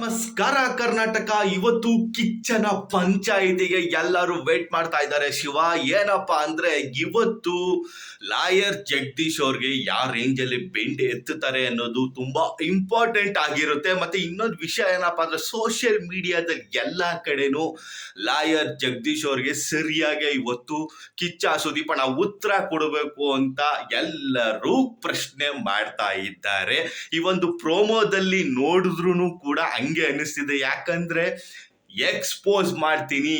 ನಮಸ್ಕಾರ ಕರ್ನಾಟಕ. ಇವತ್ತು ಕಿಚ್ಚನ ಪಂಚಾಯಿತಿಗೆ ಎಲ್ಲರೂ ವೇಟ್ ಮಾಡ್ತಾ ಇದ್ದಾರೆ. ಶಿವ, ಏನಪ್ಪಾ ಅಂದ್ರೆ ಇವತ್ತು ಲಾಯರ್ ಜಗದೀಶ್ ಅವ್ರಿಗೆ ಯಾವ ರೇಂಜ್ ಅಲ್ಲಿ ಬೆಂಡ್ ಎತ್ತುತ್ತಾರೆ ಅನ್ನೋದು ತುಂಬಾ ಇಂಪಾರ್ಟೆಂಟ್ ಆಗಿರುತ್ತೆ. ಮತ್ತೆ ಇನ್ನೊಂದು ವಿಷಯ ಏನಪ್ಪಾ ಅಂದ್ರೆ ಸೋಷಿಯಲ್ ಮೀಡಿಯಾದಲ್ಲಿ ಎಲ್ಲ ಕಡೆನೂ ಲಾಯರ್ ಜಗದೀಶ್ ಅವ್ರಿಗೆ ಸರಿಯಾಗಿ ಇವತ್ತು ಕಿಚ್ಚ ಸುದೀಪಣ್ಣ ಉತ್ತರ ಕೊಡಬೇಕು ಅಂತ ಎಲ್ಲರೂ ಪ್ರಶ್ನೆ ಮಾಡ್ತಾ ಇದ್ದಾರೆ. ಈ ಒಂದು ಪ್ರೋಮೋದಲ್ಲಿ ನೋಡಿದ್ರು ಕೂಡ ಹಂಗೆ ಅನಿಸ್ತಿದೆ ಯಾಕಂದ್ರೆ ಎಕ್ಸ್ಪೋಸ್ ಮಾಡ್ತೀನಿ.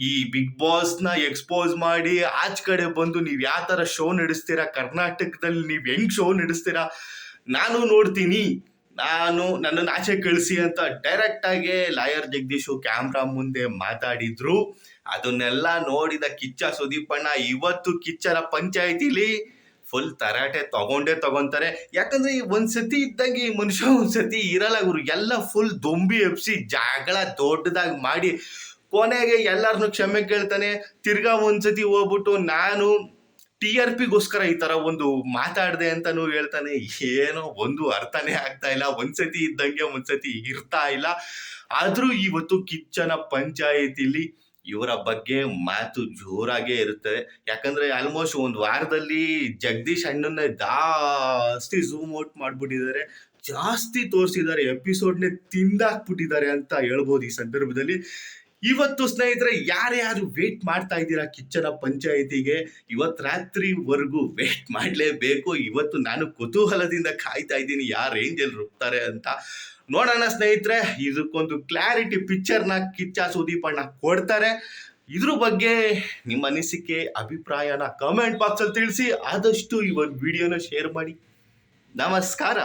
ಈ ಬಿಗ್ ಬಾಸ್ನ ಎಕ್ಸ್ಪೋಸ್ ಮಾಡಿ ಆಚ್ ಕಡೆ ಬಂದು ನೀವ್ ಯಾವ ತರ ಶೋ ನಡೆಸ್ತೀರಾ? ಕರ್ನಾಟಕದಲ್ಲಿ ನೀವ್ ಹೆಂಗ್ ಶೋ ನಡೆಸ್ತೀರಾ? ನಾನು ನೋಡ್ತೀನಿ. ನಾನು ನನ್ನನ್ನು ಆಚೆ ಕಳಿಸಿ ಅಂತ ಡೈರೆಕ್ಟ್ ಆಗಿ ಲಾಯರ್ ಜಗದೀಶು ಕ್ಯಾಮ್ರಾ ಮುಂದೆ ಮಾತಾಡಿದ್ರು. ಅದನ್ನೆಲ್ಲ ನೋಡಿದ ಕಿಚ್ಚ ಸುದೀಪಣ್ಣ, ಇವತ್ತು ಕಿಚ್ಚರ ಪಂಚಾಯತಿಲಿ ಫುಲ್ ತರಾಟೆ ತಗೊಂಡೇ ತಗೊಂತಾರೆ. ಯಾಕಂದ್ರೆ ಈ ಒಂದ್ಸತಿ ಇದ್ದಂಗೆ ಈ ಮನುಷ್ಯ ಒಂದ್ಸತಿ ಇರಲ್ಲ ಗುರು. ಎಲ್ಲ ಫುಲ್ ದೊಂಬಿ ಎಬ್ಸಿ ಜಗಳ ದೊಡ್ಡದಾಗಿ ಮಾಡಿ ಕೊನೆಗೆ ಎಲ್ಲರನ್ನು ಕ್ಷಮೆ ಕೇಳ್ತಾನೆ. ತಿರ್ಗಾ ಒಂದ್ಸತಿ ಹೋಗ್ಬಿಟ್ಟು ನಾನು ಟಿ ಆರ್ ಪಿಗೋಸ್ಕರ ಈ ತರ ಒಂದು ಮಾತಾಡ್ದೆ ಅಂತಾನು ಹೇಳ್ತಾನೆ. ಏನೋ ಒಂದು ಅರ್ಥನೇ ಆಗ್ತಾ ಇಲ್ಲ. ಒಂದ್ಸತಿ ಇದ್ದಂಗೆ ಒಂದ್ಸತಿ ಇರ್ತಾ ಇಲ್ಲ. ಆದ್ರೂ ಇವತ್ತು ಕಿಚ್ಚನ ಪಂಚಾಯತಿಲಿ ಇವರ ಬಗ್ಗೆ ಮಾತು ಜೋರಾಗೇ ಇರುತ್ತೆ. ಯಾಕಂದ್ರೆ ಆಲ್ಮೋಸ್ಟ್ ಒಂದು ವಾರದಲ್ಲಿ ಜಗದೀಶ್ ಅಣ್ಣನ ಜಾಸ್ತಿ ಝೂಮ್ ಔಟ್ ಮಾಡ್ಬಿಟ್ಟಿದ್ದಾರೆ. ಜಾಸ್ತಿ ತೋರಿಸಿದ್ದಾರೆ. ಎಪಿಸೋಡ್ನೇ ತಿಂದಾಕ್ಬಿಟ್ಟಿದ್ದಾರೆ ಅಂತ ಹೇಳ್ಬೋದು ಈ ಸಂದರ್ಭದಲ್ಲಿ. ಇವತ್ತು ಸ್ನೇಹಿತರೆ, ಯಾರ್ಯಾರು ವೇಟ್ ಮಾಡ್ತಾ ಇದ್ದೀರಾ ಕಿಚ್ಚನ ಪಂಚಾಯಿತಿಗೆ? ಇವತ್ತು ರಾತ್ರಿವರೆಗೂ ವೇಟ್ ಮಾಡಲೇಬೇಕು. ಇವತ್ತು ನಾನು ಕುತೂಹಲದಿಂದ ಕಾಯ್ತಾ ಇದ್ದೀನಿ. ಯಾರು ರೇಂಜಲ್ಲಿ ರುಬ್ತಾರೆ ಅಂತ. ನೋಡೋಣ ಸ್ನೇಹಿತರೆ, ಇದಕ್ಕೊಂದು ಕ್ಲಾರಿಟಿ ಪಿಕ್ಚರ್ನ ಕಿಚ್ಚ ಸುದೀಪಣ್ಣ ಕೊಡ್ತಾರೆ. ಇದ್ರ ಬಗ್ಗೆ ನಿಮ್ಮ ಅನಿಸಿಕೆ, ಅಭಿಪ್ರಾಯನ ಕಮೆಂಟ್ ಬಾಕ್ಸಲ್ಲಿ ತಿಳಿಸಿ ಆದಷ್ಟು ಈ ಒಂದು ವಿಡಿಯೋನ ಶೇರ್ ಮಾಡಿ. ನಮಸ್ಕಾರ.